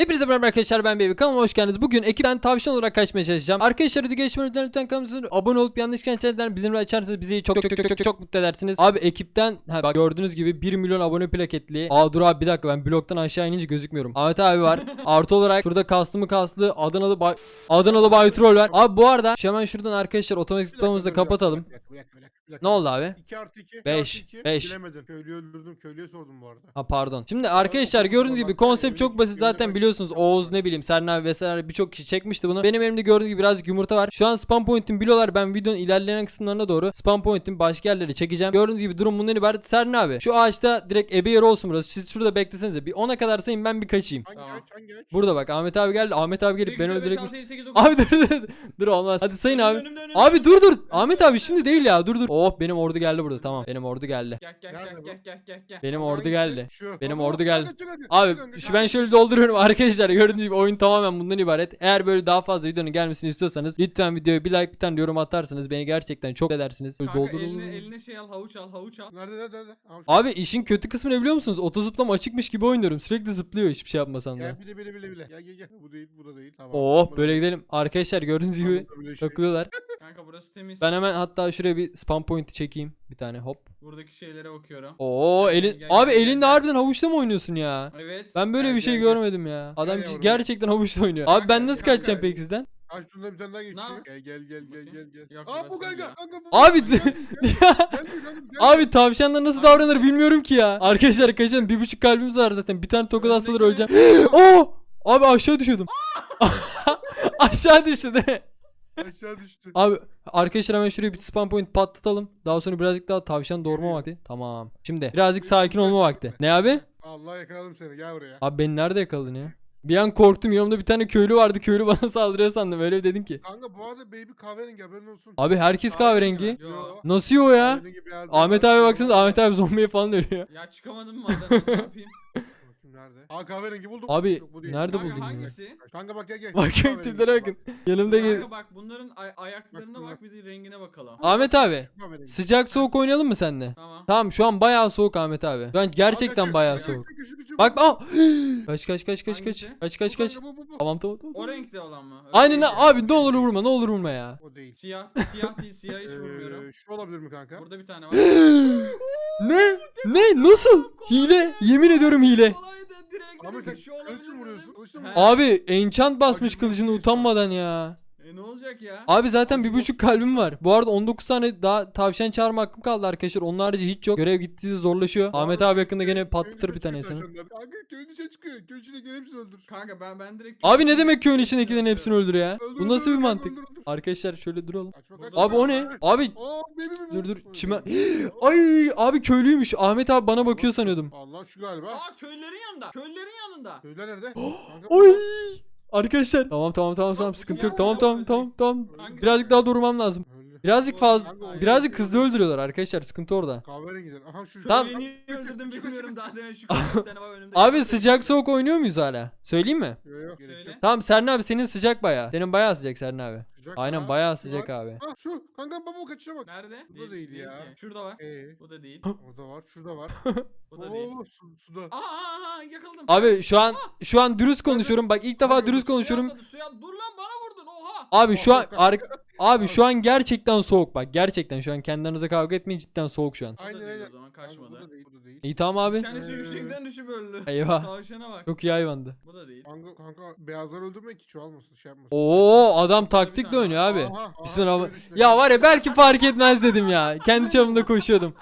Hepinize merhaba arkadaşlar ben Baby kanalıma hoş geldiniz. Bugün ekipten tavşan olarak kaçmaya çalışacağım. Arkadaşlar video geçmeden lütfen kanalımıza abone olup yanlışken şeylerden bildirimleri açarsanız bizi çok çok çok çok çok mutlu edersiniz. Abi ekipten ha, bak gördüğünüz gibi 1 milyon abone plaketli. Aa dur abi bir dakika ben bloktan aşağı inince gözükmüyorum. Ahmet abi var. Artı olarak şurada kaslı mı kaslı Adanalı Bay Adanalı Bay Troll var. Abi bu arada şu hemen şuradan arkadaşlar otomatik tıklamamızı da kapatalım. Dakika, bir dakika, bir dakika. Ne oldu abi? 2 artı 2. Beş, beş. Bilemedin. Köylüyü öldürdüm. Köylüye sordum bu arada. Ha pardon. Şimdi arkadaşlar gördüğünüz gibi konsept çok basit zaten biliyorsunuz. Oğuz ne bileyim Serna abi vesaire birçok kişi çekmişti bunu. Benim elimde gördüğünüz gibi birazcık yumurta var. Şu an spam point'im biliyorlar. Ben videonun ilerleyen kısımlarına doğru spam point'im başka yerlere çekeceğim. Gördüğünüz gibi durum bundan ibaret. Serna abi şu ağaçta direkt ebe yeri olsun burası. Siz şurada beklesenize. Bir 10'a kadar sayın ben bir kaçayım. Hangi Tamam. aç? Hangi aç? Burada bak Ahmet abi geldi. Ahmet abi gelip beni öldürecek. 6, 7, 8, 9. Abi dur dur dur. Dur olmaz. Hadi sayın abi. Önümde, önümde, Abi dur dur. Ahmet abi şimdi değil ya. Dur dur. Oh benim ordu geldi burada. Tamam. Benim ordu geldi. Gel gel Nerede gel bu? gel gel gel gel. Benim ordu geldi. Şu. Benim Aa, ordu geldi. Abi şu ben şöyle dolduruyorum arkadaşlar gördüğünüz gibi oyun tamamen bundan ibaret. Eğer böyle daha fazla videonun gelmesini istiyorsanız lütfen videoya bir like bir tane yorum atarsanız beni gerçekten çok edersiniz. Böyle Kanka doldur- eline, eline şey al havuç al havuç al. Nerede nerede nerede? Al Abi işin kötü kısmı ne biliyor musunuz? Otozıplam açıkmış gibi oynuyorum. Sürekli zıplıyor hiçbir şey yapmasan da. Gel bile bile bile bile. Gel gel gel. Bu değil bu da değil. Tamam. Oh böyle gidelim. Arkadaşlar gördüğünüz gibi böyle şey. takılıyorlar. Kanka burası temiz. Ben hemen hatta şuraya bir spam point'i çekeyim. Bir tane hop. Buradaki şeylere bakıyorum. Oo Gel, elin gel, abi gel, elinde gel. harbiden havuçla mı oynuyorsun ya? Evet. Ben böyle Gel, bir şey gel, gel. görmedim ya. Adam yavrum. gerçekten havuçla oynuyor. Abi ben nasıl Kanka, kaçacağım peki sizden? Aç şundan bir tane daha geçiyor. Gel gel gel gel gel gel. Yok, Aa bu kanka. Kanka bu. Abi Gel, gel, gel. Gel, gel, gel, gel. Abi tavşanlar nasıl davranır bilmiyorum ki ya. Arkadaşlar kaçın bir buçuk kalbimiz var zaten. Bir tane tokat hastalar öleceğim. Oo! Abi aşağı düşüyordum. aşağı düştü mi? Aşağı düştü. Abi arkadaşlar hemen şuraya bir spam point patlatalım. Daha sonra birazcık daha tavşan doğurma vakti. Tamam. Şimdi birazcık sakin olma vakti. Ne abi? Allah yakaladım seni. Gel buraya. Abi beni nerede yakaladın ya? Bir an korktum yanımda bir tane köylü vardı. Köylü bana saldırıyor sandım. Öyle dedin ki. Kanka bu arada baby kahverengi haberin olsun. Abi herkes kahverengi. Yo. Nasıl o ya? Kahverengi beyaz Ahmet abi beyaz baksanıza Ahmet abi zombiye falan ölüyor. Ya çıkamadım mı Adana ne yapayım? Nerede? Aa kahverengi buldum. Abi Yok, bu değil. nerede Kanka buldun ya? hangisi? Kanka bak gel gel. Bakın Kahverengi. tiplere bakın. Yanımda gez. Kanka bak bunların ay- ayaklarına Bak, bak bir de rengine bakalım. Ahmet abi Şu kahverengi. sıcak soğuk oynayalım mı seninle? Tamam. Tamam şu an bayağı soğuk Ahmet abi. Şu an gerçekten Kanka, bayağı soğuk. Bak aa! Kaç kaç kaç kaç kaç. Hangisi? Kaç kaç kaç. kanka, bu, bu, bu. Tamam tamam tamam. O renkte olan mı? Öyle Aynen değil abi ne olur vurma ne olur vurma ya. O değil. Siyah siyah değil siyah hiç vurmuyorum. Ee, şu olabilir mi kanka? Burada bir tane var. ne? Ne? Nasıl? Hile. Yemin ediyorum hile. Kolaydı direkt. Sen şu kılıçla mı olabilir vuruyorsun? dedim. Kılıçla mı He. vuruyorsun? Abi enchant basmış kılıcını basmış utanmadan ya. E ne olacak ya? Abi zaten bir buçuk kalbim var. Bu arada 19 tane daha tavşan çağırma hakkım kaldı arkadaşlar. Onun harici hiç yok. Görev gittiği zorlaşıyor. Ahmet abi yakında gene patlatır bir çıkıyor tavşanlar. Kanka köyün dışına çıkıyor. Köyün içine gelen hepsini öldür. Kanka ben ben direkt Abi ne demek köyün içindekilerin hepsini öldür ya? Öldür, Bu nasıl öldür, bir kanka, mantık? öldür, öldür. Arkadaşlar şöyle duralım. Kaçma, kaçma, Abi o ne? Abi Aa benim dur dur Öyle çime. değil. Ay abi köylüymüş. Ahmet abi bana bakıyor sanıyordum. Allah şu galiba. Aa köylerin yanında. Köylerin yanında. Köyler nerede? Kanka, Oy! Arkadaşlar. Tamam tamam tamam tamam sıkıntı yok. Tamam tamam tamam tamam. Hangisi? Birazcık daha durmam lazım. Birazcık fazla Kanka, birazcık hızlı öldürüyorlar arkadaşlar. Sıkıntı orada. Kahverengiler. Aha şu. Tamam. Niye öldürdüm bilmiyorum daha demin şu bir tane var önümde. Abi sıcak soğuk oynuyor muyuz hala? Söyleyeyim mi? Yok, yok, gerek Söyle. yok. Tamam Serna abi senin sıcak bayağı. Senin bayağı sıcak Serna abi. Sıcak Aynen ha, bayağı şu sıcak var. abi. Ah şu. Kanka baba kaçışa bak. Nerede? Bu da değil ya. ki. Şurada var. Ee, Bu da değil. orada var. Şurada var. Bu da değil. Oo su, suda. Aa, aa, aa yakaladım. Abi şu an şu an dürüst konuşuyorum. Bak ilk defa dürüst Suya konuşuyorum. atladı, Suya dur lan bana vurdun oha. Abi şu an ar- abi şu an gerçekten soğuk bak. Gerçekten şu an kendinize kavga etmeyin cidden soğuk şu an. Aynen değil aynen. o zaman bu kaçmadı. da değil. Bu da değil. İyi tamam abi. Bir tanesi Ee. yüksekten düşüp öldü. Eyvah. Tavşana bak. Çok iyi hayvandı. Bu da değil. Kanka, kanka beyazlar öldürmek ki çoğalmasın şey yapmasın. Oo adam taktikle oynuyor abi. Aha, aha, Bismillah. köy dışına Ya var ya belki fark etmez dedim ya. Kendi çapımda koşuyordum.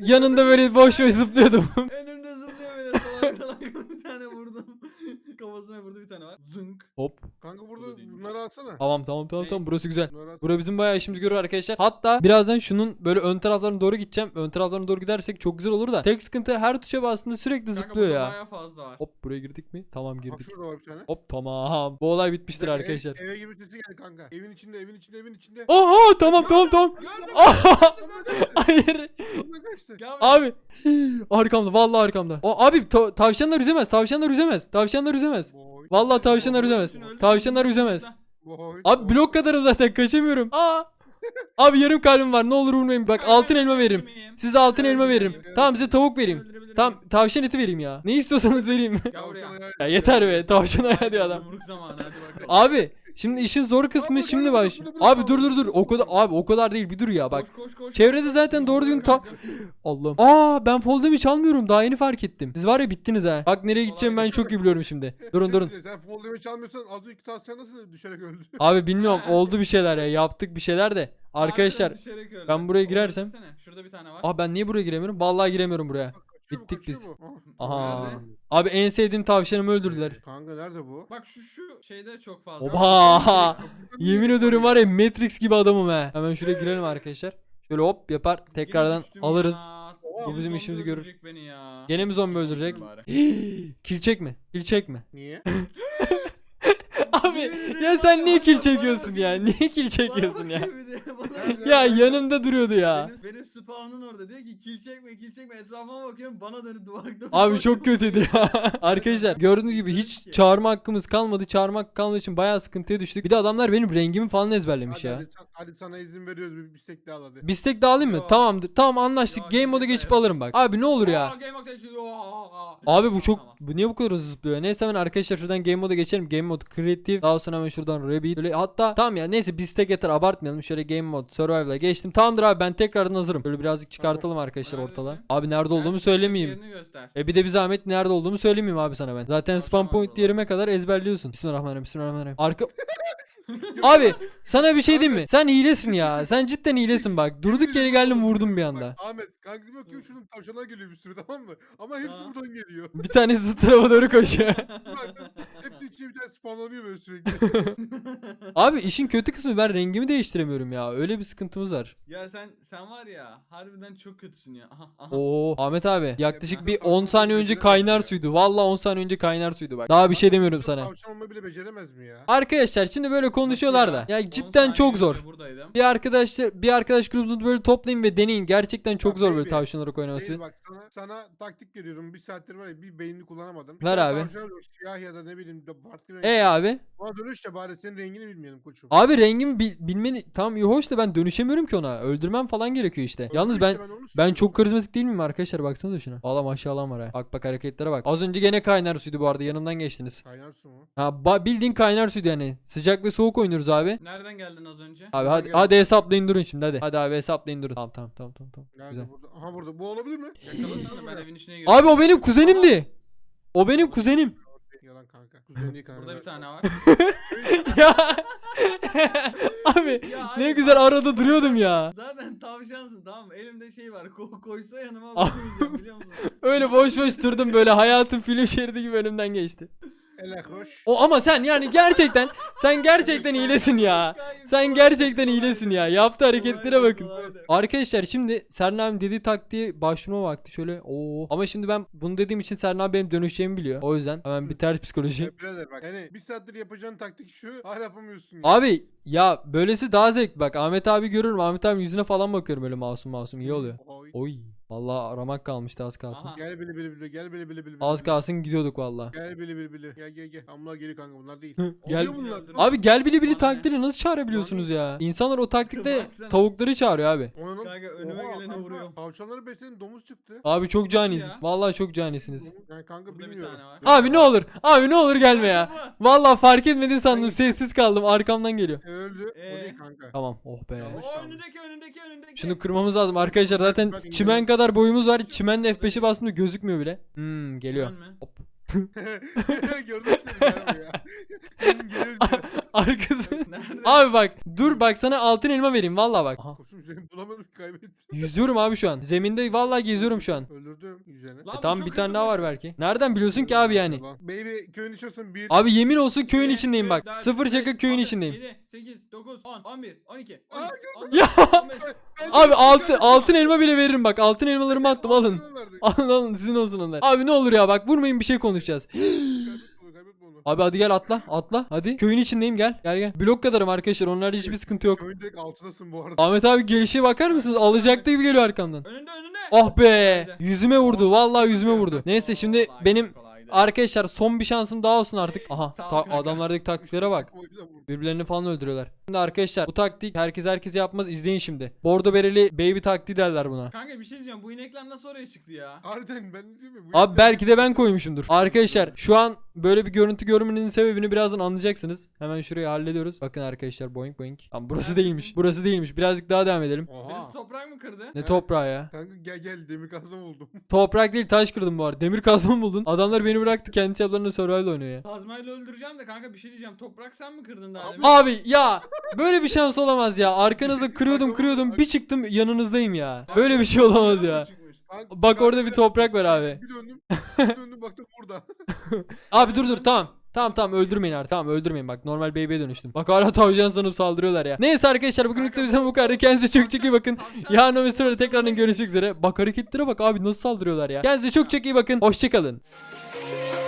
Yanında böyle boş boş zıplıyordum. Önümde zıplıyor böyle salak salak bir tane vurdum. Kafasına vurdu bir tane var. Zınk. Hop. Kanka Bu da burada bunları atsana. Tamam tamam tamam tamam burası güzel. Bunları at. Bura bizim bayağı işimizi görür arkadaşlar. Hatta birazdan şunun böyle ön taraflarına doğru gideceğim. Ön taraflarına doğru gidersek çok güzel olur da. Tek sıkıntı her tuşa bastığında sürekli Kanka zıplıyor ya. bayağı fazla var. Hop buraya girdik mi? Tamam Bak girdik. şurada var bir tane. Hop tamam. Bu olay bitmiştir Ev- arkadaşlar. Eve gibi sesi geldi kanka. Evin içinde, evin içinde, evin içinde. Oha tamam tamam tamam. Gördüm. Aha! gördüm, gördüm. Hayır. Ondan kaçtı. Gel buraya. Abi. arkamda vallahi arkamda. O abi ta- tavşanlar üzemez. Tavşanlar üzemez. Tavşanlar üzemez. Vallahi tavşanlar üzemez. Tavşanlar üzemez. Abi blok kadarım zaten kaçamıyorum. Aa. Abi yarım kalbim var. Ne olur vurmayın. Bak altın elma veririm. Size altın elma veririm. Tamam size tavuk vereyim. Tamam tavşan eti vereyim ya. Ne istiyorsanız vereyim. Ya yeter be tavşan ayağı diyor adam. Abi şimdi işin zor kısmı Abi, şimdi baş. dur, dur, dur, Abi dur. dur dur. O kadar abi o kadar değil bir dur ya bak. Koş, koş, koş, Çevrede zaten doğru düzgün ta- Allah'ım. Aa ben fall damage almıyorum. Daha yeni fark ettim. Siz var ya bittiniz ha. Bak nereye gideceğim ben çok iyi biliyorum şimdi. Durun durun. Sen fall damage çalmıyorsan az önceki tavşan nasıl düşerek öldü? Abi bilmiyorum oldu bir şeyler ya. Yaptık bir şeyler de. Arkadaşlar. Harbiden düşerek öldü. ben buraya Oraya girersem- gitsene. Şurada bir tane var. Aa ben niye buraya giremiyorum? Vallahi giremiyorum buraya. Bak, kaçıyor bu, Bittik kaçıyor biz. bu. Ah. Aha. Nerede? Abi en sevdiğim tavşanımı öldürdüler. Kanka nerede bu? Bak şu şu şeyde çok fazla. Oba! Yemin ediyorum var ya Matrix gibi adamım he. Hemen şuraya girelim arkadaşlar. Şöyle hop yapar Yine tekrardan düştüm alırız. ya. Bu bizim zombi işimizi görür. öldürecek Beni ya. Gene mi zombi öldürecek? bari. Kil çekme. Kil çekme. Niye? Abi ya sen ya, niye kil çekiyorsun ya? Niye kil çekiyorsun ya? Ya yanımda duruyordu ya. Benim, benim spawn'ın orada diyor ki kill çekme kill çekme etrafıma bakıyorum bana dönüp duvakta Abi çok kötüydü ya. Arkadaşlar gördüğünüz gibi hiç çağırma hakkımız kalmadı. Çağırma hakkı kalmadığı için bayağı sıkıntıya düştük. Bir de adamlar benim rengimi falan ezberlemiş Hadi, ya. hadi, hadi sana izin veriyoruz bir bistek daha al hadi. Bistek de alayım mı? Yo. Tamamdır. Tamam anlaştık. Yo, Game moda geçip yok. alırım bak. Abi ne olur ya. Abi bu çok bu niye bu kadar hızlı zıplıyor? Neyse hemen arkadaşlar şuradan game moda geçelim. Game mod creative. Daha sonra hemen şuradan rabbit. Böyle hatta tamam ya neyse biz tek yeter abartmayalım. Şöyle game mod survival'a geçtim. Tamamdır abi ben tekrardan hazırım. Böyle birazcık çıkartalım arkadaşlar ortalığa. Abi nerede olduğumu söylemeyeyim. Yerini göster. E bir de bir zahmet nerede olduğumu söylemeyeyim abi sana ben. Zaten tamam, point yerime kadar ezberliyorsun. Bismillahirrahmanirrahim. Bismillahirrahmanirrahim. Arka Abi sana bir şey diyeyim mi? Sen hilesin ya. Sen cidden hilesin bak. Durduk yere geldim vurdum bir anda. Bak, Ahmet kanka bir bakıyorum şunun tavşanlar geliyor bir sürü tamam mı? Ama hepsi Ha. buradan geliyor. Bir tanesi zıt tarafa doğru koşuyor. Bak, hepsi içine bir tane spawnlanıyor böyle sürekli. Abi işin kötü kısmı ben rengimi değiştiremiyorum ya. Öyle bir sıkıntımız var. ya sen sen var ya harbiden çok kötüsün ya. Aha, aha. Oo Ahmet abi yaklaşık bir tavşan 10 saniye önce kaynar suydu. Vallahi 10 saniye önce kaynar suydu bak. Daha bir şey demiyorum sana. Tavşan olmayı bile beceremez mi ya? Arkadaşlar şimdi böyle konuşuyorlar da. Ya 10 cidden çok zor. Buradaydım. Bir arkadaşlar bir arkadaş grubunu böyle toplayın ve deneyin. Gerçekten çok Bak zor böyle baby, tavşan olarak oynaması. Değil bak sana, sana taktik veriyorum. Bir saattir var ya bir beynini kullanamadım. Bir Ver tane abi. tavşan Siyah ya da ne bileyim de renk. E abi. Bana dönüş de bari senin rengini bilmeyelim koçum. Abi rengimi bil- bilmeni tam iyi hoş da ben dönüşemiyorum ki ona. Öldürmem falan gerekiyor işte. Yalnız ben ben çok karizmatik değil miyim arkadaşlar? Baksanıza şuna. Valla maşallah var ha. Bak bak hareketlere bak. Az önce gene kaynar suydu bu arada. Yanımdan geçtiniz. Kaynar su mu? Ha ba- bildiğin kaynar suydu yani. Sıcak ve soğuk oynuyoruz abi. Nereden geldin az önce? Abi hadi hadi hesaplayın durun şimdi hadi. Hadi abi hesaplayın durun. Tamam tamam tamam tamam. tamam. Nerede Güzel. burada? Aha burada. Bu olabilir mi? Yakalasana ben evin içine girdim. Abi o benim kuzenimdi. O benim kuzenim. Yalan kanka. Kuzen değil kanka. Burada bir tane var. ya. abi Ya ne hayır, güzel arada duruyordum ya. Zaten tavşansın tamam mı? Elimde şey var. Ko koysa yanıma bakmayacağım biliyor musun? Öyle boş boş durdum böyle hayatım film şeridi gibi önümden geçti. O ama sen yani gerçekten sen gerçekten iyilesin ya. Sen gerçekten iyilesin ya. Yaptığı hareketlere bakın. Arkadaşlar şimdi Serna abim dediği taktiği başvurma vakti şöyle oo ama şimdi ben bunu dediğim için Serna benim dönüşeceğimi biliyor. O yüzden hemen bir ters psikoloji. Birader bak. Yani bir saattir yapacağın taktik şu. Hala yapamıyorsun ya. Abi ya böylesi daha zevk bak Ahmet abi görüyorum Ahmet abi yüzüne falan bakıyorum böyle masum masum iyi oluyor. Oy. Oy vallahi aramak kalmıştı az kalsın. Aha. Gel bili bili bili. Gel bili bili bili. Az bili. kalsın gidiyorduk valla. Gel bili bili bili. Gel gel gel. Amla geri kanka bunlar değil. Gel. Oluyor bunlar. Abi gel bili bili taktiğini nasıl çağırabiliyorsunuz ya? İnsanlar o taktikte Baksana. tavukları çağırıyor abi. Onun- Kanka önüme Oha, gelene kanka, vuruyorum. Tavşanları besledim domuz çıktı. Abi çok canisiz. ya? Vallahi çok canisiniz. Yani kanka Burada bir bilmiyorum. tane var. Abi ne olur. Abi ne olur gelme ya. Vallahi fark etmedin sandım. Sessiz kaldım. Arkamdan geliyor. E, öldü. O Ee? değil kanka. Tamam. Oh be. Yanlış. O tamam. önündeki önündeki önündeki. Şunu kırmamız lazım arkadaşlar. Zaten Ben çimen kadar boyumuz var. Çimen F5'e bastığında gözükmüyor bile. Hmm geliyor. Çimen mi? Hop. Gördün mü seni. Benim geliyor. Arkası. Nerede? Abi bak dur bak sana altın elma vereyim vallahi bak. Aha. Koşum seni bulamadım kaybettim. Yüzüyorum abi şu an. Zeminde vallahi geziyorum şu an. Öldürdüm yüzene. Lan E bu tamam çok bir tane hızlı daha var belki. Nereden biliyorsun ki abi yani? Baby köyün içiyorsun bir. Abi yemin olsun köyün içindeyim bak. Sıfır şaka köyün içindeyim. yedi, sekiz, dokuz, on, on bir, on iki, Aa, on üç, on dört, Ya! on beş. Abi altı, altın elma bile veririm bak. Altın elmalarımı attım alın. Alın alın sizin olsun onlar. Abi ne olur ya bak vurmayın bir şey konuşacağız. Abi hadi gel atla atla. Hadi köyün içindeyim gel. Gel gel. Blok kadarım arkadaşlar onlarda hiçbir sıkıntı yok. Köyün direkt altındasın bu arada. Ahmet abi gelişe bakar mısınız? Alacaktı gibi geliyor arkamdan. Önünde önünde. Oh be. Yüzüme vurdu. Vallahi yüzüme vurdu. Neyse şimdi benim. Arkadaşlar son bir şansım daha olsun artık. Aha ta- adamlardaki taktiklere bak. Birbirlerini falan öldürüyorlar. Şimdi arkadaşlar bu taktik herkes herkes yapmaz izleyin şimdi. Bordo bereli baby taktiği derler buna. Kanka bir şey diyeceğim bu inekler nasıl oraya çıktı ya? Harbiden ben ne diyorum ya. bu Abi belki de ben koymuşumdur. Arkadaşlar şu an böyle bir görüntü görmenin sebebini birazdan anlayacaksınız. Hemen şurayı hallediyoruz. Bakın arkadaşlar boing boing. Tamam burası değilmiş. Burası değilmiş. Birazcık daha devam edelim. Birisi Oha. toprak mı kırdı? Ne toprağı ya? Kanka gel gel demir kazma buldum. Toprak değil taş kırdım bu arada. Demir kazma mı buldun? Adamlar beni bıraktı kendi çaplarında survival oynuyor ya. Kazmayla öldüreceğim de kanka bir şey diyeceğim. Toprak sen mi kırdın daha Abi- demin? Abi ya böyle bir şans olamaz ya. Arkanızı kırıyordum kırıyordum bir çıktım yanınızdayım ya. Böyle bir şey olamaz ya. Kanka- Bak orada bir toprak var abi. Bir döndüm. Bir döndüm baktım burada. Abi dur dur tamam. Tamam tamam öldürmeyin artık tamam öldürmeyin bak normal baby'e dönüştüm. Bak hala tavşan sanıp saldırıyorlar ya. Neyse arkadaşlar bugünlük de bizden bu kadar. Kendinize çok çok iyi bakın. Yarın ve sırada tekrardan görüşmek üzere. Bak hareketlere bak abi nasıl saldırıyorlar ya. Kendinize çok çok iyi bakın. Hoşçakalın. Thank you.